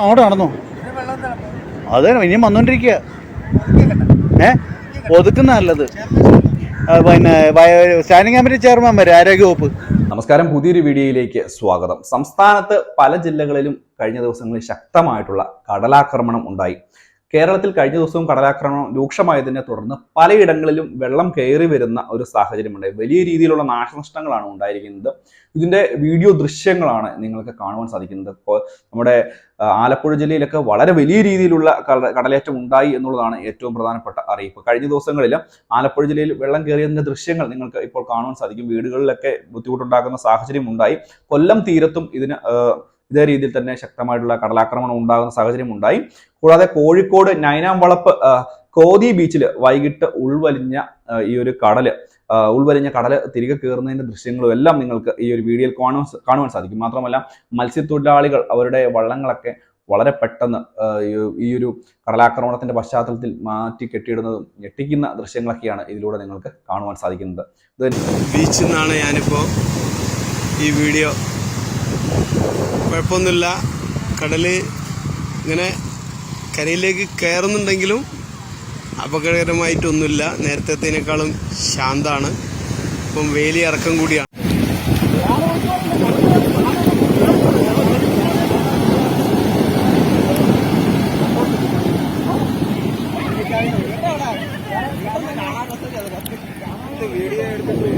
അങ്ങോട്ട് നടന്നു? അതെ ഇനിയും വന്നോണ്ടിരിക്കുക ഏ? ഒതുക്കുന്ന നല്ലത്. പിന്നെ സ്റ്റാൻഡിംഗ് കമ്മിറ്റി ചെയർമാൻ വരെ ആരോഗ്യവകുപ്പ് നമസ്കാരം പുതിയൊരു വീഡിയോയിലേക്ക് സ്വാഗതം. സംസ്ഥാനത്ത് പല ജില്ലകളിലും കഴിഞ്ഞ ദിവസങ്ങളിൽ ശക്തമായിട്ടുള്ള കടലാക്രമണം ഉണ്ടായി. കേരളത്തിൽ കഴിഞ്ഞ ദിവസവും കടലാക്രമണം രൂക്ഷമായതിനെ തുടർന്ന് പലയിടങ്ങളിലും വെള്ളം കയറി വരുന്ന ഒരു സാഹചര്യമുണ്ടായി വലിയ രീതിയിലുള്ള നാശനഷ്ടങ്ങളാണ് ഉണ്ടായിരിക്കുന്നത്. ഇതിന്റെ വീഡിയോ ദൃശ്യങ്ങളാണ് നിങ്ങൾക്ക് കാണുവാൻ സാധിക്കുന്നത്. ഇപ്പോൾ നമ്മുടെ ആലപ്പുഴ ജില്ലയിലൊക്കെ വളരെ വലിയ രീതിയിലുള്ള കട- കടലേറ്റം ഉണ്ടായി എന്നുള്ളതാണ് ഏറ്റവും പ്രധാനപ്പെട്ട അറിയിപ്പ്. കഴിഞ്ഞ ദിവസങ്ങളിൽ ആലപ്പുഴ ജില്ലയിൽ വെള്ളം കയറിയതിന്റെ ദൃശ്യങ്ങൾ നിങ്ങൾക്ക് ഇപ്പോൾ കാണുവാൻ സാധിക്കും. വീടുകളിലൊക്കെ ബുദ്ധിമുട്ടുണ്ടാക്കുന്ന സാഹചര്യം ഉണ്ടായി. കൊല്ലം തീരത്തും ഇതിന് ഇതേ രീതിയിൽ തന്നെ ശക്തമായിട്ടുള്ള കടലാക്രമണം ഉണ്ടാകുന്ന സാഹചര്യം ഉണ്ടായി. കൂടാതെ കോഴിക്കോട് നൈനാം വളപ്പ് കോതി ബീച്ചിൽ വൈകിട്ട് ഉൾവലിഞ്ഞ ഈ ഒരു കടൽ ഉൾവലിഞ്ഞ കടൽ തിരികെ കയറുന്നതിന്റെ ദൃശ്യങ്ങളും എല്ലാം നിങ്ങൾക്ക് ഈ ഒരു വീഡിയോയിൽ കാണുവാൻ കാണുവാൻ സാധിക്കും. മാത്രമല്ല മത്സ്യത്തൊഴിലാളികൾ അവരുടെ വള്ളങ്ങളൊക്കെ വളരെ പെട്ടെന്ന് ഈ- ഒരു കടലാക്രമണത്തിന്റെ പശ്ചാത്തലത്തിൽ മാറ്റി കെട്ടിയിടുന്നതും ഞെട്ടിക്കുന്ന ദൃശ്യങ്ങളൊക്കെയാണ് ഇതിലൂടെ നിങ്ങൾക്ക് കാണുവാൻ സാധിക്കുന്നത്. ബീച്ചിൽ നിന്നാണ് ഞാനിപ്പോൾ ഈ വീഡിയോ കുഴപ്പമൊന്നുമില്ല. കടൽ ഇങ്ങനെ കരയിലേക്ക് കയറുന്നുണ്ടെങ്കിലും അപകടകരമായിട്ടൊന്നുമില്ല. നേരത്തേതിനേക്കാളും ശാന്താണ്. ഇപ്പം വേലി ഇറക്കം കൂടിയാണ്. വീഡിയോ എടുത്തിട്ട്